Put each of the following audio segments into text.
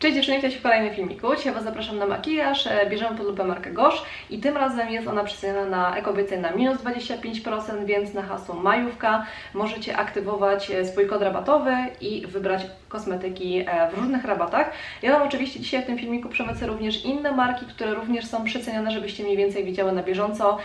Cześć dziewczyny, witajcie w kolejnym filmiku. Dzisiaj Was zapraszam na makijaż. E, Bierzemy pod lupę markę Gosh i tym razem jest ona przeceniona na ekobiece na minus 25%, więc na hasło majówka możecie aktywować e, swój kod rabatowy i wybrać kosmetyki e, w różnych rabatach. Ja Wam oczywiście dzisiaj w tym filmiku przemycę również inne marki, które również są przecenione, żebyście mniej więcej wiedziały na bieżąco,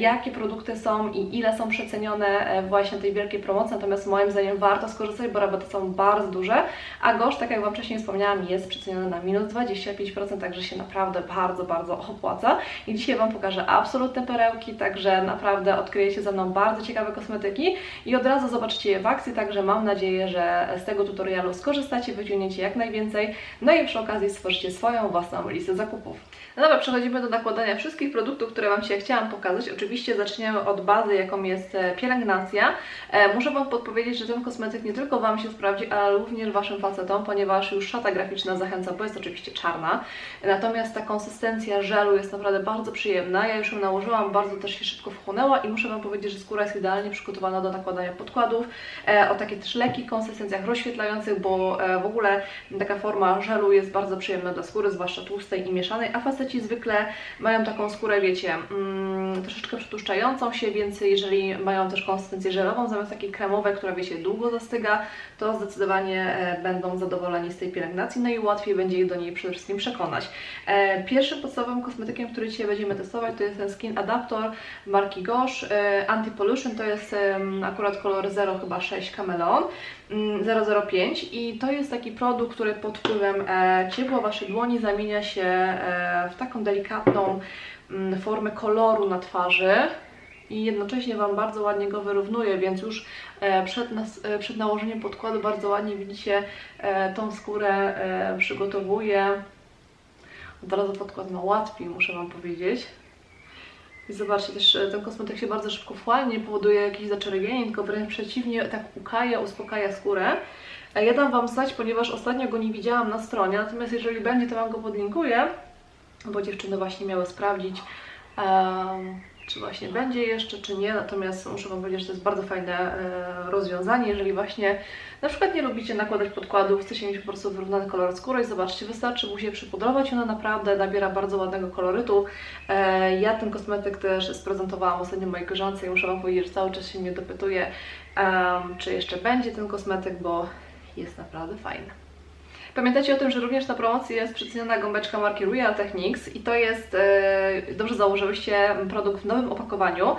jakie produkty są i ile są przecenione właśnie tej wielkiej promocji. Natomiast moim zdaniem warto skorzystać, bo rabaty są bardzo duże, a Gosh, tak jak Wam wcześniej wspomniałam, jest przeceniony na minus 25%, także się naprawdę bardzo, bardzo opłaca. I dzisiaj Wam pokażę absolutne perełki, także naprawdę odkryjecie ze mną bardzo ciekawe kosmetyki i od razu zobaczycie je w akcji, także mam nadzieję, że z tego tutorialu skorzystacie, wyciągniecie jak najwięcej, no i przy okazji stworzycie swoją własną listę zakupów. No dobra, przechodzimy do nakładania wszystkich produktów, które Wam się chciałam pokazać. Oczywiście zaczniemy od bazy, jaką jest e, pielęgnacja. E, muszę Wam podpowiedzieć, że ten kosmetyk nie tylko Wam się sprawdzi, ale również Waszym facetom, ponieważ już szata graficzna zachęca, bo jest oczywiście czarna. Natomiast ta konsystencja żelu jest naprawdę bardzo przyjemna. Ja już ją nałożyłam, bardzo też się szybko wchłonęła i muszę Wam powiedzieć, że skóra jest idealnie przygotowana do nakładania podkładów e, o takich też lekkich konsystencjach rozświetlających, bo e, w ogóle taka forma żelu jest bardzo przyjemna dla skóry, zwłaszcza tłustej i mieszanej, a faceci zwykle mają taką skórę, wiecie, mm, troszeczkę przetłuszczającą się, więc jeżeli mają też konsystencję żelową zamiast takiej kremowej, która wiecie, długo zastyga, to zdecydowanie e, będą zadowoleni z tej pielęgnacji, no i łatwiej będzie ich do niej przede wszystkim przekonać. E, Pierwszym podstawowym kosmetykiem, który dzisiaj będziemy testować, to jest ten Skin Adaptor marki Gosh e, Anti-Pollution, to jest akurat kolor 0 chyba 6 Chameleon. mm, 005 i to jest taki produkt, który pod wpływem e, ciepła Waszej dłoni zamienia się w taką delikatną mm, formę koloru na twarzy i jednocześnie Wam bardzo ładnie go wyrównuje, więc już e, przed, nas, e, przed nałożeniem podkładu bardzo ładnie widzicie e, tą skórę przygotowuje. Od razu podkład ma łatwiej, muszę Wam powiedzieć. I zobaczcie, też ten kosmetyk się bardzo szybko wchłania, nie powoduje jakichś zaczerwienień, tylko wręcz przeciwnie, tak ukaja, uspokaja skórę. Ja dam Wam znać, ponieważ ostatnio go nie widziałam na stronie, natomiast jeżeli będzie, to Wam go podlinkuję, bo dziewczyny właśnie miały sprawdzić, em, czy właśnie będzie jeszcze, czy nie. Natomiast muszę Wam powiedzieć, że to jest bardzo fajne e, rozwiązanie, jeżeli właśnie na przykład nie lubicie nakładać podkładów, chcecie mieć po prostu wyrównany kolor skóry i zobaczcie, wystarczy mu się przypudrować, ona naprawdę nabiera bardzo ładnego kolorytu. E, ja ten kosmetyk też sprezentowałam ostatnio mojej koleżance i muszę Wam powiedzieć, że cały czas się mnie dopytuje, czy jeszcze będzie ten kosmetyk, bo jest naprawdę fajny. Pamiętajcie o tym, że również na promocji jest przeceniona gąbeczka marki Real Techniques i to jest, e, dobrze założyłyście, produkt w nowym opakowaniu.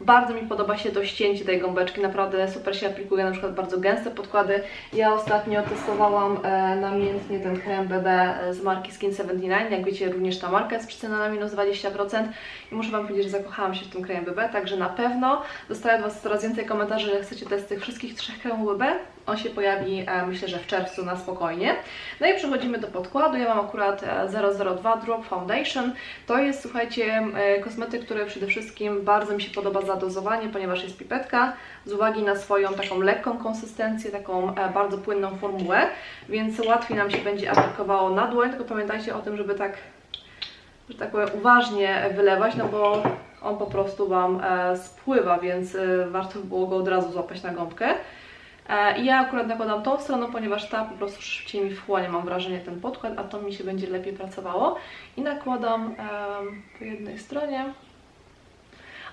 Bardzo mi podoba się to ścięcie tej gąbeczki, naprawdę super się aplikuje na przykład bardzo gęste podkłady. Ja ostatnio testowałam e, namiętnie ten krem BB z marki Skin 79, jak wiecie również ta marka jest przeceniona na minus 20% i muszę Wam powiedzieć, że zakochałam się w tym kremie BB, także na pewno dostaję od Was coraz więcej komentarzy, że chcecie test tych wszystkich trzech kremów BB. On się pojawi, e, myślę, że w czerwcu na spokojnie. No i przechodzimy do podkładu. Ja mam akurat e, 002 Drop Foundation. To jest, słuchajcie, e, kosmetyk, który przede wszystkim bardzo mi się podoba za dozowanie, ponieważ jest pipetka z uwagi na swoją taką lekką konsystencję, taką e, bardzo płynną formułę, więc łatwiej nam się będzie aplikowało na dłoń, tylko pamiętajcie o tym, żeby tak, że tak powiem, uważnie wylewać, no bo on po prostu Wam e, spływa, więc e, warto było go od razu złapać na gąbkę. E, I ja akurat nakładam tą stroną, ponieważ ta po prostu szybciej mi wchłania, mam wrażenie, ten podkład, a to mi się będzie lepiej pracowało. I nakładam po jednej stronie.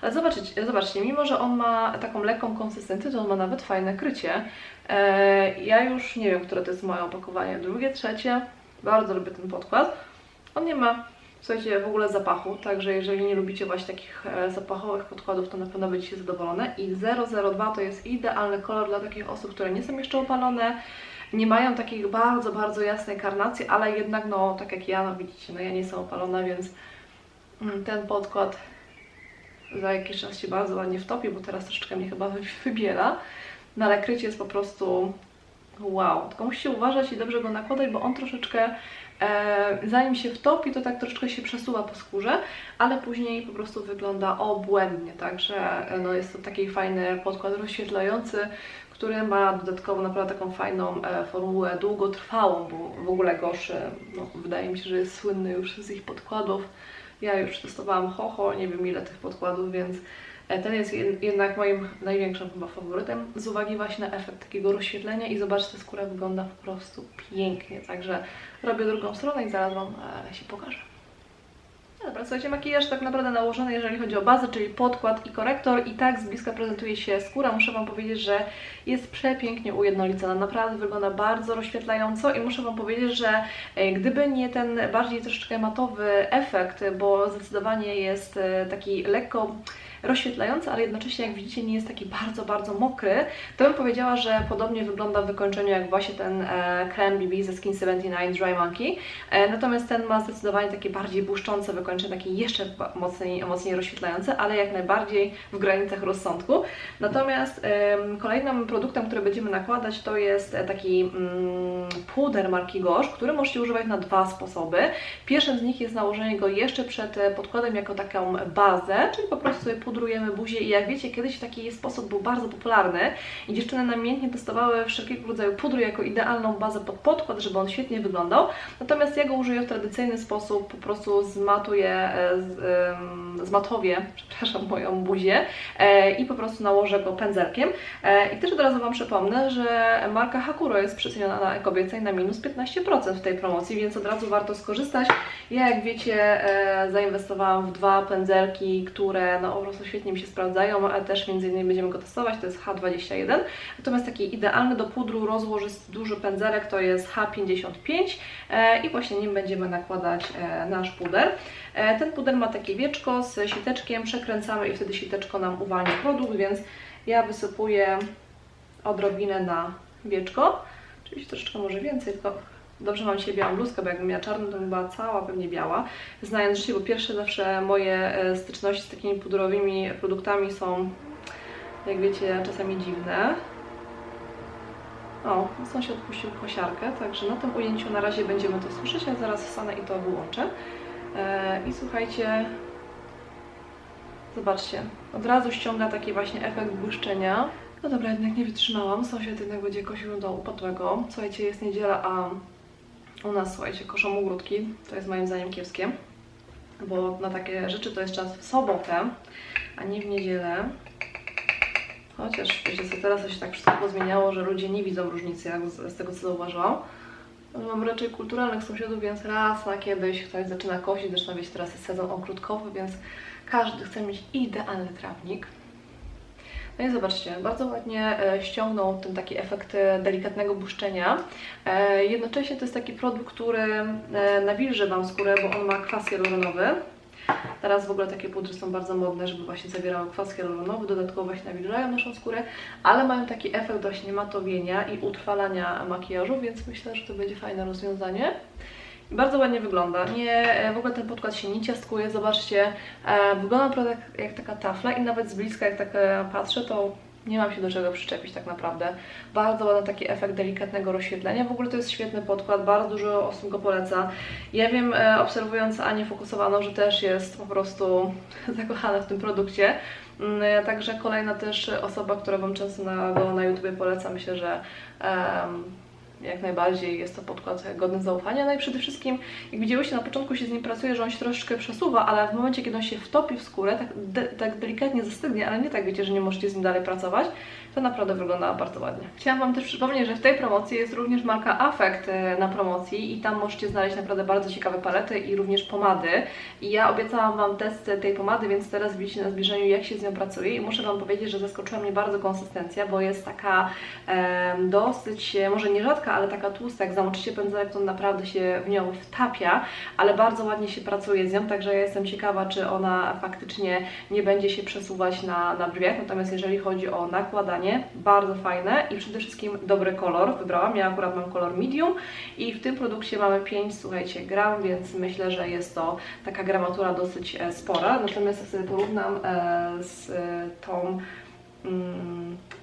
Ale zobaczcie, zobaczcie, mimo że on ma taką lekką konsystencję, to on ma nawet fajne krycie. E, ja już nie wiem, które to jest moje opakowanie, drugie, trzecie. Bardzo lubię ten podkład. On nie ma słuchajcie, w ogóle zapachu, także jeżeli nie lubicie właśnie takich e, zapachowych podkładów, to na pewno będziecie zadowolone. I 002 to jest idealny kolor dla takich osób, które nie są jeszcze opalone, nie mają takich bardzo, bardzo jasnej karnacji, ale jednak, no, tak jak ja, no widzicie, no ja nie jestem opalona, więc mm, ten podkład za jakiś czas się bardzo ładnie wtopi, bo teraz troszeczkę mnie chyba wy- wybiera. No ale krycie jest po prostu wow. Tylko musicie uważać i dobrze go nakładać, bo on troszeczkę zanim się wtopi, to tak troszeczkę się przesuwa po skórze, ale później po prostu wygląda obłędnie, także e, no, jest to taki fajny podkład rozświetlający, który ma dodatkowo naprawdę taką fajną e, formułę długotrwałą, bo w ogóle Gosh, e, no, wydaje mi się, że jest słynny już z ich podkładów. Ja już testowałam Hoho, nie wiem ile tych podkładów, więc E, Ten jest jed- jednak moim największym chyba faworytem z uwagi właśnie na efekt takiego rozświetlenia i zobaczcie, skóra wygląda po prostu pięknie. Także robię drugą stronę i zaraz Wam e, się pokażę. Dobra, słuchajcie, makijaż tak naprawdę nałożony, jeżeli chodzi o bazę, czyli podkład i korektor i tak z bliska prezentuje się skóra. Muszę Wam powiedzieć, że jest przepięknie ujednolicona, naprawdę wygląda bardzo rozświetlająco i muszę Wam powiedzieć, że e, gdyby nie ten bardziej troszeczkę matowy efekt, bo zdecydowanie jest e, taki lekko rozświetlający, ale jednocześnie jak widzicie nie jest taki bardzo, bardzo mokry, to bym powiedziała, że podobnie wygląda w wykończeniu jak właśnie ten e, krem BB ze Skin 79 Dry Monkey. E, natomiast ten ma zdecydowanie takie bardziej błyszczące wykończenie, takie jeszcze mocniej, mocniej rozświetlające, ale jak najbardziej w granicach rozsądku. Natomiast em, kolejnym produktem, który będziemy nakładać to jest e, taki mm, puder marki Gosh, który możecie używać na dwa sposoby. Pierwszym z nich jest nałożenie go jeszcze przed e, podkładem jako taką bazę, czyli po prostu sobie pudrujemy buzię i jak wiecie, kiedyś taki sposób był bardzo popularny i dziewczyny namiętnie testowały wszelkiego rodzaju pudru jako idealną bazę pod podkład, żeby on świetnie wyglądał. Natomiast ja go użyję w tradycyjny sposób, po prostu zmatuję, e, zmatowię, przepraszam, moją buzię e, i po prostu nałożę go pędzelkiem. E, I też od razu Wam przypomnę, że marka Hakuro jest przeceniona na e-kobiece i na minus 15% w tej promocji, więc od razu warto skorzystać. Ja jak wiecie zainwestowałam w dwa pędzelki, które no po prostu świetnie mi się sprawdzają, a też między innymi będziemy go testować, to jest H21. Natomiast taki idealny do pudru rozłożysty duży pędzelek to jest H55 e, i właśnie nim będziemy nakładać e, nasz puder. E, ten puder ma takie wieczko z siteczkiem, przekręcamy i wtedy siteczko nam uwalnia produkt, więc ja wysypuję odrobinę na wieczko, oczywiście troszeczkę może więcej, tylko dobrze mam dzisiaj białą bluzkę, bo jakbym miała czarną, to bym była cała pewnie biała. Znając życie, bo pierwsze zawsze moje e, styczności z takimi pudrowymi produktami są, jak wiecie, czasami dziwne. O, sąsiad odpuścił kosiarkę, także na tym ujęciu na razie będziemy to słyszeć, a zaraz wstanę i to wyłączę. E, I słuchajcie, zobaczcie, od razu ściąga taki właśnie efekt błyszczenia. No dobra, jednak nie wytrzymałam, sąsiad jednak będzie kosił do upadłego. Słuchajcie, jest niedziela, a u nas, słuchajcie, koszą ogródki. To jest moim zdaniem kiepskie, bo na takie rzeczy to jest czas w sobotę, a nie w niedzielę. Chociaż wiecie co, teraz to się tak wszystko pozmieniało, że ludzie nie widzą różnicy, jak z, z tego co zauważyłam. Ale Mam raczej kulturalnych sąsiadów, więc raz na kiedyś ktoś zaczyna kosić, zresztą wiecie, teraz jest sezon ogródkowy, więc każdy chce mieć idealny trawnik. No i zobaczcie, bardzo ładnie e, ściągnął ten taki efekt e, delikatnego błyszczenia. E, Jednocześnie to jest taki produkt, który nawilży Wam skórę, bo on ma kwas hialuronowy. Teraz w ogóle takie pudry są bardzo modne, żeby właśnie zawierały kwas hialuronowy, dodatkowo właśnie nawilżają naszą skórę, ale mają taki efekt właśnie matowienia i utrwalania makijażu, więc myślę, że to będzie fajne rozwiązanie. Bardzo ładnie wygląda. Nie, e, w ogóle ten podkład się nie ciastkuje. Zobaczcie, e, wygląda naprawdę jak, jak taka tafla i nawet z bliska jak tak e, patrzę, to nie mam się do czego przyczepić tak naprawdę. Bardzo ładny taki efekt delikatnego rozświetlenia. W ogóle to jest świetny podkład, bardzo dużo osób go poleca. Ja wiem, obserwując Anię Fokusowaną, że też jest po prostu zakochana w tym produkcie. Mm, Także kolejna też osoba, która Wam często na, na YouTubie poleca, myślę, że jak najbardziej jest to podkład godny zaufania. No i przede wszystkim, jak widziałyście, na początku się z nim pracuje, że on się troszeczkę przesuwa, ale w momencie, kiedy on się wtopi w skórę, tak, de, tak delikatnie zastygnie, ale nie tak wiecie, że nie możecie z nim dalej pracować, to naprawdę wygląda bardzo ładnie. Chciałam Wam też przypomnieć, że w tej promocji jest również marka Affect e, na promocji i tam możecie znaleźć naprawdę bardzo ciekawe palety i również pomady. I ja obiecałam Wam test tej pomady, więc teraz widzicie na zbliżeniu, jak się z nią pracuje i muszę Wam powiedzieć, że zaskoczyła mnie bardzo konsystencja, bo jest taka em, dosyć, e, może nie rzadka, ale taka tłusta, jak zamoczycie pędzelek, to naprawdę się w nią wtapia, ale bardzo ładnie się pracuje z nią, także ja jestem ciekawa, czy ona faktycznie nie będzie się przesuwać na, na brwiach, natomiast jeżeli chodzi o nakładanie, bardzo fajne i przede wszystkim dobry kolor wybrałam, ja akurat mam kolor medium i w tym produkcie mamy 5, słuchajcie, gram, więc myślę, że jest to taka gramatura dosyć e, spora, natomiast jak sobie porównam e, z e, tą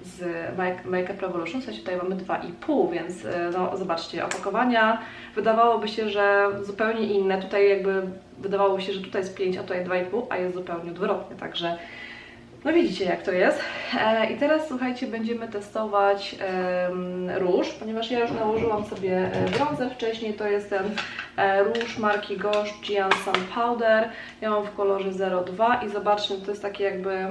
z Make- Makeup Revolution, w sensie tutaj mamy 2,5, więc e, no zobaczcie, opakowania. Wydawałoby się, że zupełnie inne, tutaj jakby wydawało się, że tutaj jest 5, a tutaj 2,5, a jest zupełnie odwrotnie, także no widzicie jak to jest. E, I teraz słuchajcie, będziemy testować róż, ponieważ ja już nałożyłam sobie e, brązę wcześniej, to jest ten róż marki Gosh Gian Sun Powder, ja mam w kolorze 02 i zobaczcie, to jest takie jakby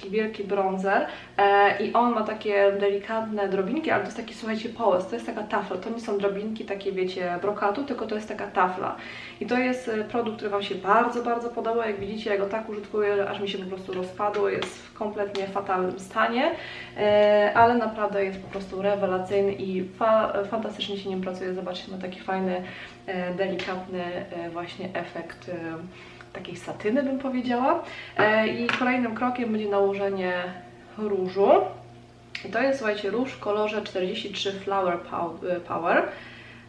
taki wielki bronzer e, i on ma takie delikatne drobinki, ale to jest taki, słuchajcie, połys, to jest taka tafla, to nie są drobinki takie, wiecie, brokatu, tylko to jest taka tafla. I to jest e, produkt, który Wam się bardzo, bardzo podoba, jak widzicie, ja go tak użytkuję, aż mi się po prostu rozpadło, jest w kompletnie fatalnym stanie, e, ale naprawdę jest po prostu rewelacyjny i fa fantastycznie się nim pracuje, zobaczcie, ma taki fajny, e, delikatny e, właśnie efekt e, takiej satyny bym powiedziała. E, I kolejnym krokiem będzie nałożenie różu. I to jest, słuchajcie, róż w kolorze 43 Flower Pow- Power.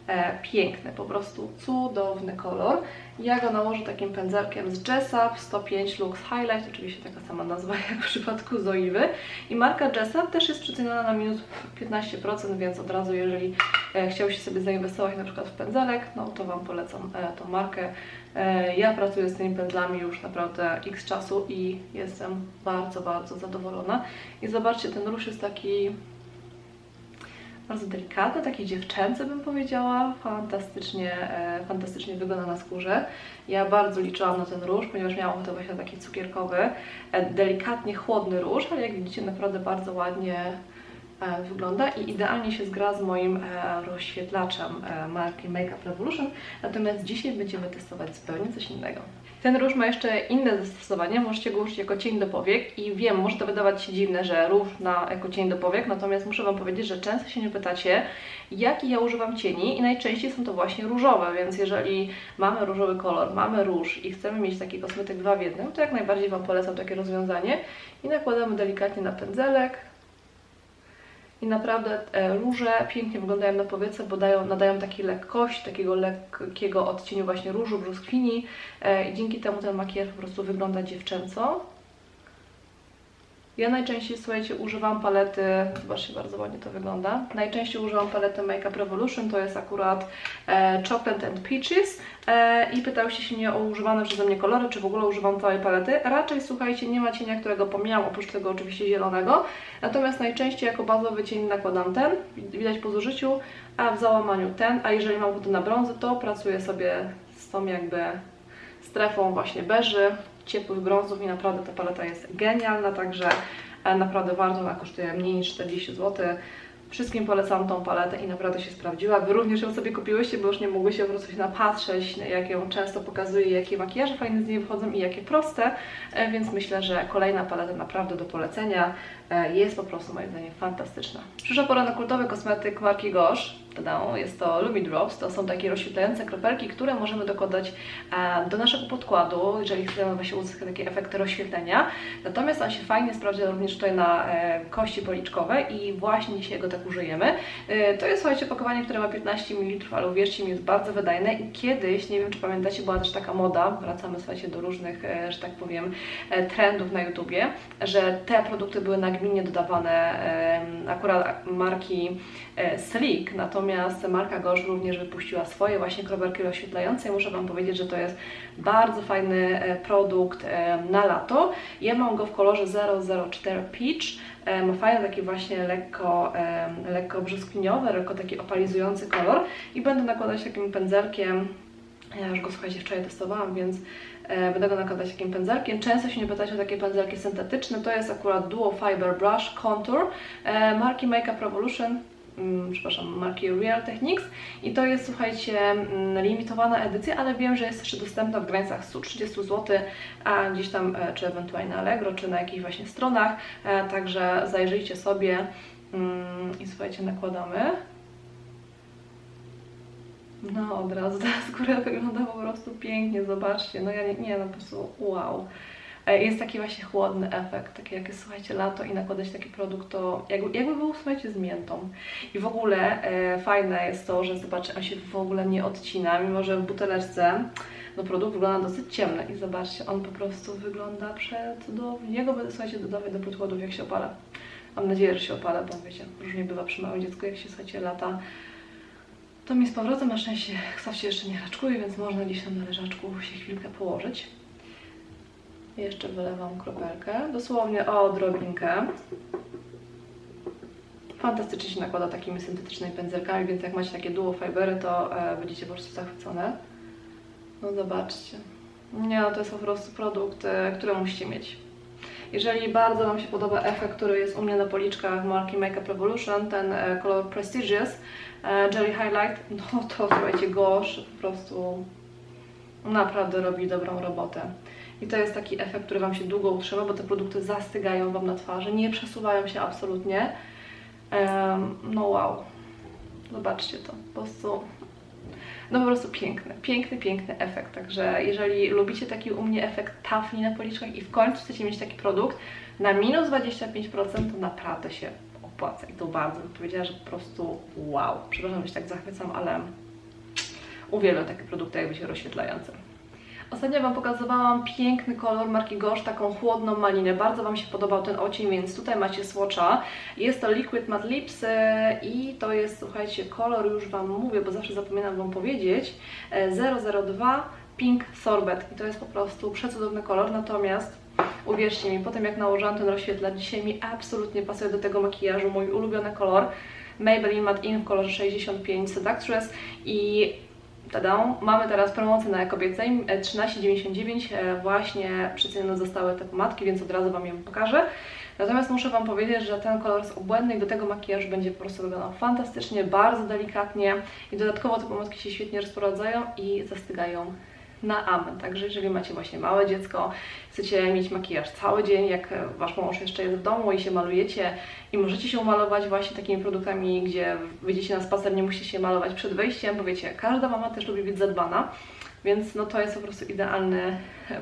E, piękny, po prostu cudowny kolor. Ja go nałożę takim pędzelkiem z Jessup 105 Lux Highlight, oczywiście taka sama nazwa jak w przypadku Zoiwy. I marka Jessup też jest przeceniona na minus 15%, więc od razu jeżeli e, chciałbyście sobie zainwestować na przykład w pędzelek, no to Wam polecam e, tą markę. Ja pracuję z tymi pędzlami już naprawdę x czasu i jestem bardzo, bardzo zadowolona. I zobaczcie, ten róż jest taki bardzo delikatny, taki dziewczęcy bym powiedziała. Fantastycznie, e, fantastycznie wygląda na skórze. Ja bardzo liczyłam na ten róż, ponieważ miałam ochotę właśnie na taki cukierkowy, e, delikatnie chłodny róż, ale jak widzicie naprawdę bardzo ładnie e, wygląda i idealnie się zgra z moim rozświetlaczem marki Makeup Revolution. Natomiast dzisiaj będziemy testować zupełnie coś innego. Ten róż ma jeszcze inne zastosowania, możecie go użyć jako cień do powiek i wiem, może to wydawać się dziwne, że róż na, jako cień do powiek, natomiast muszę Wam powiedzieć, że często się nie pytacie, jaki ja używam cieni i najczęściej są to właśnie różowe, więc jeżeli mamy różowy kolor, mamy róż i chcemy mieć taki kosmetyk dwa w jednym, to jak najbardziej Wam polecam takie rozwiązanie i nakładamy delikatnie na pędzelek, i naprawdę e, róże pięknie wyglądają na powietrze, bo dają, nadają takiej lekkości, takiego lekkiego odcieniu właśnie różu, brzoskwini e, i dzięki temu ten makijaż po prostu wygląda dziewczęco. Ja najczęściej, słuchajcie, używam palety, zobaczcie, bardzo ładnie to wygląda. Najczęściej używam palety Makeup Revolution, to jest akurat e, Chocolate and Peaches e, i pytałyście się mnie o używane przeze mnie kolory, czy w ogóle używam całej palety. Raczej, słuchajcie, nie ma cienia, którego pomijam, oprócz tego oczywiście zielonego. Natomiast najczęściej jako bazowy cień nakładam ten, widać po zużyciu, a w załamaniu ten, a jeżeli mam ochotę na brązy, to pracuję sobie z tą jakby strefą właśnie beży, ciepłych brązów i naprawdę ta paleta jest genialna, także e, naprawdę warto, ona kosztuje mniej niż 40 zł. Wszystkim polecam tą paletę i naprawdę się sprawdziła. Wy również ją sobie kupiłyście, bo już nie mogłyście po prostu się napatrzeć, jak ją często pokazuję, jakie makijaże fajne z niej wychodzą i jakie proste, e, więc myślę, że kolejna paleta naprawdę do polecenia e, jest po prostu moim zdaniem fantastyczna. Przyszła pora na kultowy kosmetyk marki Gosh. Jest to Lumi Drops, to są takie rozświetlające kropelki, które możemy dokładać e, do naszego podkładu, jeżeli chcemy właśnie uzyskać takie efekty rozświetlenia. Natomiast on się fajnie sprawdza również tutaj na e, kości policzkowe i właśnie dzisiaj go tak użyjemy. E, to jest, słuchajcie, opakowanie, które ma 15 ml, ale uwierzcie mi, jest bardzo wydajne i kiedyś, nie wiem czy pamiętacie, była też taka moda, wracamy, słuchajcie, do różnych, że tak powiem, trendów na YouTubie, że te produkty były nagminnie dodawane akurat marki e, Sleek, natomiast marka Gosh również wypuściła swoje właśnie kropelki rozświetlające i muszę Wam powiedzieć, że to jest bardzo fajny e, produkt e, na lato. Ja mam go w kolorze 004 Peach. E, Ma fajny taki właśnie lekko, lekko brzoskwiniowy, lekko taki opalizujący kolor i będę nakładać takim pędzelkiem ja już go słuchajcie wczoraj testowałam, więc będę go nakładać takim pędzelkiem. Często się nie pytacie o takie pędzelki syntetyczne. To jest akurat Duo Fiber Brush Contour marki Makeup Revolution. Mm, przepraszam, marki Real Techniques i to jest, słuchajcie, mm, limitowana edycja, ale wiem, że jest jeszcze dostępna w granicach 130 zł, a gdzieś tam, e, czy ewentualnie na Allegro, czy na jakichś właśnie stronach, e, także zajrzyjcie sobie mm, i słuchajcie, nakładamy. No, od razu ta skóra wygląda po prostu pięknie, zobaczcie. No ja nie, nie no po prostu wow. E, Jest taki właśnie chłodny efekt, taki jak jest, słuchajcie, lato i nakładać taki produkt, to jakby, jakby był, słuchajcie, z miętą. I w ogóle e, fajne jest to, że zobaczcie, on się w ogóle nie odcina, mimo że w buteleczce no produkt wygląda dosyć ciemny i zobaczcie, on po prostu wygląda przecudownie. Jego będę, słuchajcie, dodawać do podkładów, jak się opala. Mam nadzieję, że się opala, bo wiecie, różnie bywa przy małym dziecku, jak się, słuchajcie, lata to mi z powrotem na szczęście Ksaw się jeszcze nie raczkuje, więc można gdzieś tam na leżaczku się chwilkę położyć. Jeszcze wylewam kropelkę, dosłownie o odrobinkę. Fantastycznie się nakłada takimi syntetycznymi pędzelkami, więc jak macie takie duo fibery, to e, będziecie po prostu zachwycone. No zobaczcie. Nie, no to jest po prostu produkt, e, który musicie mieć. Jeżeli bardzo Wam się podoba efekt, który jest u mnie na policzkach marki Makeup Revolution, ten e, kolor Prestigious e, Jelly Highlight, no to słuchajcie, gosz po prostu naprawdę robi dobrą robotę. I to jest taki efekt, który Wam się długo utrzyma, bo te produkty zastygają Wam na twarzy, nie przesuwają się absolutnie. No wow, zobaczcie to, po prostu no po prostu piękny, piękny, piękny efekt. Także jeżeli lubicie taki u mnie efekt tafli na policzkach i w końcu chcecie mieć taki produkt na minus 25%, to naprawdę się opłaca. I to bardzo bym powiedziała, że po prostu wow. Przepraszam, że się tak zachwycam, ale uwielbiam takie produkty jakby się rozświetlające. Ostatnio Wam pokazywałam piękny kolor marki Gosh, taką chłodną malinę. Bardzo Wam się podobał ten ocień, więc tutaj macie swatcha. Jest to Liquid Matte Lips e, i to jest, słuchajcie, kolor, już Wam mówię, bo zawsze zapominam Wam powiedzieć, e, 002 Pink Sorbet. I to jest po prostu przecudowny kolor, natomiast uwierzcie mi, po tym jak nałożyłam ten rozświetlacz, dzisiaj mi absolutnie pasuje do tego makijażu, mój ulubiony kolor. Maybelline Matte In w kolorze 65 Seductress i Tadą, mamy teraz promocję na Ekobiecej, e, 13,99 e, właśnie przecenione zostały te pomadki, więc od razu Wam ją pokażę. Natomiast muszę Wam powiedzieć, że ten kolor jest obłędny i do tego makijażu będzie po prostu wyglądał fantastycznie, bardzo delikatnie i dodatkowo te pomadki się świetnie rozprowadzają i zastygają na amen. Także jeżeli macie właśnie małe dziecko, chcecie mieć makijaż cały dzień, jak e, Wasz mąż jeszcze jest w domu i się malujecie i możecie się umalować właśnie takimi produktami, gdzie wyjdziecie na spacer, nie musicie się malować przed wejściem, bo wiecie, każda mama też lubi być zadbana, więc no to jest po prostu idealny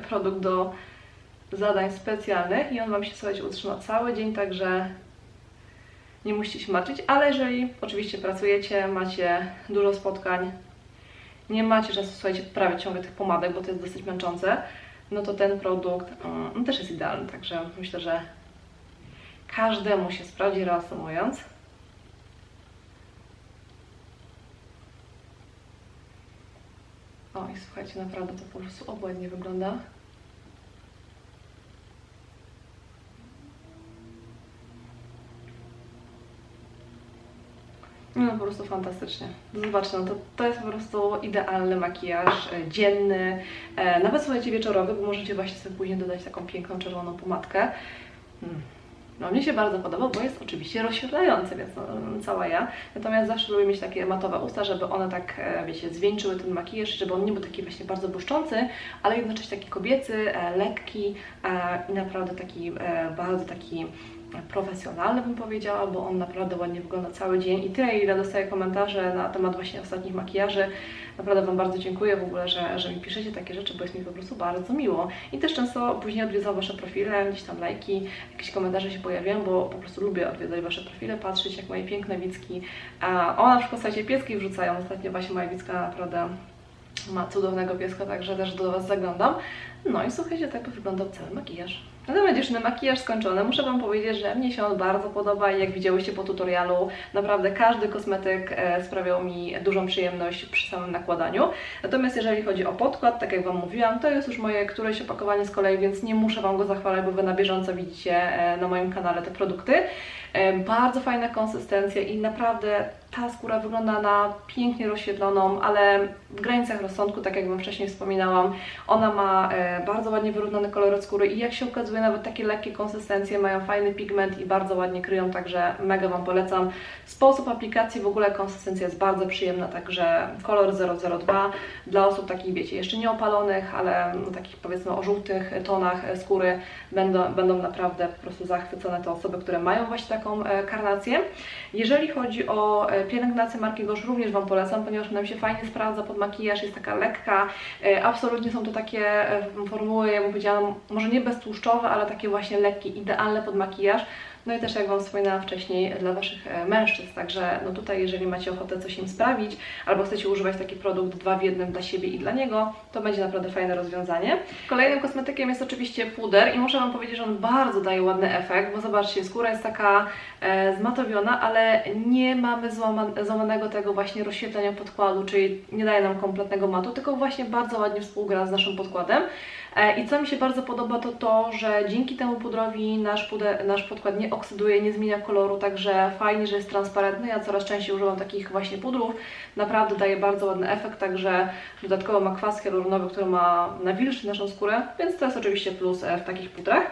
produkt do zadań specjalnych i on Wam się, słuchajcie, utrzyma cały dzień, także nie musicie się martwić, ale jeżeli oczywiście pracujecie, macie dużo spotkań, nie macie czasu, słuchajcie, poprawiać ciągle tych pomadek, bo to jest dosyć męczące, no to ten produkt um, też jest idealny, także myślę, że każdemu się sprawdzi, reasumując. O i słuchajcie, naprawdę to po prostu obłędnie wygląda. No po prostu fantastycznie. Zobaczcie, no to, to jest po prostu idealny makijaż e, dzienny, e, nawet słuchajcie wieczorowy, bo możecie właśnie sobie później dodać taką piękną czerwoną pomadkę. Hmm. No mnie się bardzo podoba, bo jest oczywiście rozświetlający, więc no, cała ja. Natomiast zawsze lubię mieć takie matowe usta, żeby one tak, e, wiecie, zwieńczyły ten makijaż, żeby on nie był taki właśnie bardzo błyszczący, ale jednocześnie taki kobiecy, e, lekki i naprawdę taki, bardzo taki profesjonalny bym powiedziała, bo on naprawdę ładnie wygląda cały dzień i tyle ile dostaję komentarze na temat właśnie ostatnich makijaży. Naprawdę Wam bardzo dziękuję w ogóle, że, że mi piszecie takie rzeczy, bo jest mi po prostu bardzo miło. I też często później odwiedzam Wasze profile, gdzieś tam lajki, jakieś komentarze się pojawiają, bo po prostu lubię odwiedzać Wasze profile, patrzeć jak moje piękne wicki, a o na przykład słuchajcie, pieski wrzucają. Ostatnio właśnie moja wicka naprawdę ma cudownego pieska, także też do Was zaglądam. No i słuchajcie, tak wyglądał cały makijaż. Natomiast już na makijaż skończony, muszę Wam powiedzieć, że mnie się on bardzo podoba i jak widziałyście po tutorialu, naprawdę każdy kosmetyk e, sprawiał mi dużą przyjemność przy samym nakładaniu. Natomiast jeżeli chodzi o podkład, tak jak Wam mówiłam, to jest już moje któreś opakowanie z kolei, więc nie muszę Wam go zachwalać, bo Wy na bieżąco widzicie e, na moim kanale te produkty. E, Bardzo fajna konsystencja i naprawdę ta skóra wygląda na pięknie rozświetloną, ale w granicach rozsądku, tak jak Wam wcześniej wspominałam. Ona ma bardzo ładnie wyrównany kolor skóry i jak się okazuje, nawet takie lekkie konsystencje mają fajny pigment i bardzo ładnie kryją, także mega Wam polecam. Sposób aplikacji, w ogóle konsystencja jest bardzo przyjemna, także kolor 002 dla osób takich, wiecie, jeszcze nie opalonych, ale no, takich powiedzmy o żółtych tonach skóry będą, będą naprawdę po prostu zachwycone te osoby, które mają właśnie taką e, karnację. Jeżeli chodzi o e, pielęgnację marki Gosh, również Wam polecam, ponieważ ona mi się fajnie sprawdza pod makijaż, jest taka lekka. E, Absolutnie są to takie formuły, jak powiedziałam, może nie beztłuszczowe, ale takie właśnie lekkie, idealne pod makijaż. No i też jak Wam wspominałam wcześniej, dla Waszych e, mężczyzn, także no tutaj jeżeli macie ochotę coś im sprawić, albo chcecie używać taki produkt dwa w jednym dla siebie i dla niego, to będzie naprawdę fajne rozwiązanie. Kolejnym kosmetykiem jest oczywiście puder i muszę Wam powiedzieć, że on bardzo daje ładny efekt, bo zobaczcie, skóra jest taka e, zmatowiona, ale nie mamy złama, złamanego tego właśnie rozświetlenia podkładu, czyli nie daje nam kompletnego matu, tylko właśnie bardzo ładnie współgra z naszym podkładem. E, I co mi się bardzo podoba, to to, że dzięki temu pudrowi nasz, puder, nasz podkład nie oksyduje, nie zmienia koloru, także fajnie, że jest transparentny. Ja coraz częściej używam takich właśnie pudrów. Naprawdę daje bardzo ładny efekt, także dodatkowo ma kwas hialuronowy, który ma nawilżyć naszą skórę, więc to jest oczywiście plus e, w takich pudrach.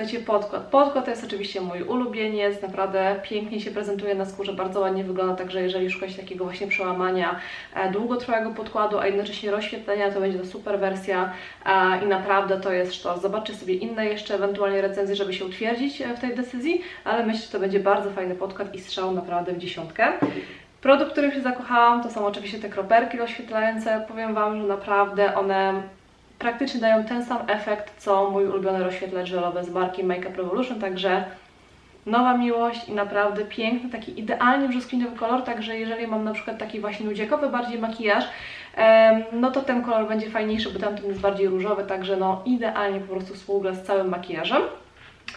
Słuchajcie, podkład. Podkład to jest oczywiście mój ulubieniec, naprawdę pięknie się prezentuje na skórze, bardzo ładnie wygląda, także jeżeli szukacie takiego właśnie przełamania e, długotrwałego podkładu, a jednocześnie rozświetlenia, to będzie to super wersja e, i naprawdę to jest sztos. Zobaczcie sobie inne jeszcze ewentualnie recenzje, żeby się utwierdzić e, w tej decyzji, ale myślę, że to będzie bardzo fajny podkład i strzał naprawdę w dziesiątkę. Produkt, którym się zakochałam, to są oczywiście te kroperki rozświetlające. Powiem Wam, że naprawdę one praktycznie dają ten sam efekt, co mój ulubiony rozświetlacz żelowy z marki Makeup Revolution, także nowa miłość i naprawdę piękny, taki idealnie brzoskwiniowy kolor, także jeżeli mam na przykład taki właśnie nudziakowy bardziej makijaż, no to ten kolor będzie fajniejszy, bo tamten jest bardziej różowy, także no idealnie po prostu współgra z całym makijażem.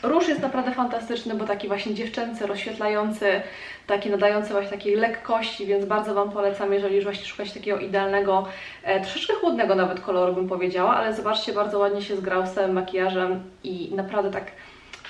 Róż jest naprawdę fantastyczny, bo taki właśnie dziewczęcy, rozświetlający, taki nadający właśnie takiej lekkości, więc bardzo Wam polecam, jeżeli już właśnie szukacie takiego idealnego, e, troszeczkę chłodnego nawet koloru bym powiedziała, ale zobaczcie, bardzo ładnie się zgrał z całym makijażem i naprawdę tak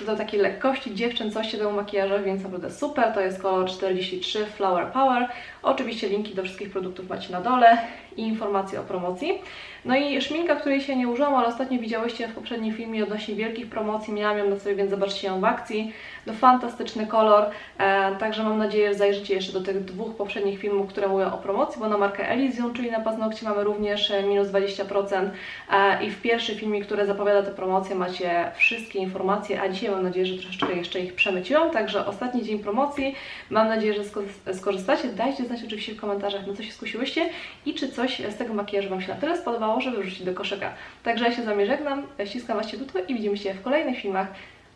do takiej lekkości dziewczęcości do makijażu, więc naprawdę super. To jest kolor 43 Flower Power. Oczywiście linki do wszystkich produktów macie na dole i informacje o promocji. No i szminka, której się nie użyłam, ale ostatnio widziałyście w poprzednim filmie odnośnie wielkich promocji. Miałam ją na sobie, więc zobaczcie ją w akcji. No fantastyczny kolor, e, także mam nadzieję, że zajrzycie jeszcze do tych dwóch poprzednich filmów, które mówią o promocji, bo na markę Elysium, czyli na paznokcie mamy również e, minus 20% e, i w pierwszym filmie, który zapowiada tę promocję macie wszystkie informacje, a dzisiaj mam nadzieję, że troszeczkę jeszcze ich przemyciłam, także ostatni dzień promocji, mam nadzieję, że sko- skorzystacie, dajcie oczywiście w komentarzach, na co się skusiłyście i czy coś z tego makijażu Wam się na tyle spodobało, żeby wrzucić do koszyka. Także ja się z Wami żegnam, ściskam Was ciepłutko i widzimy się w kolejnych filmach.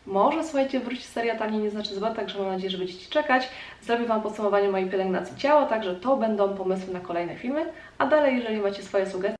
Może słuchajcie, wróci seria Tani nie znaczy zła, także mam nadzieję, że będziecie czekać. Zrobię Wam podsumowanie mojej pielęgnacji ciała, także to będą pomysły na kolejne filmy. A dalej, jeżeli macie swoje sugestie,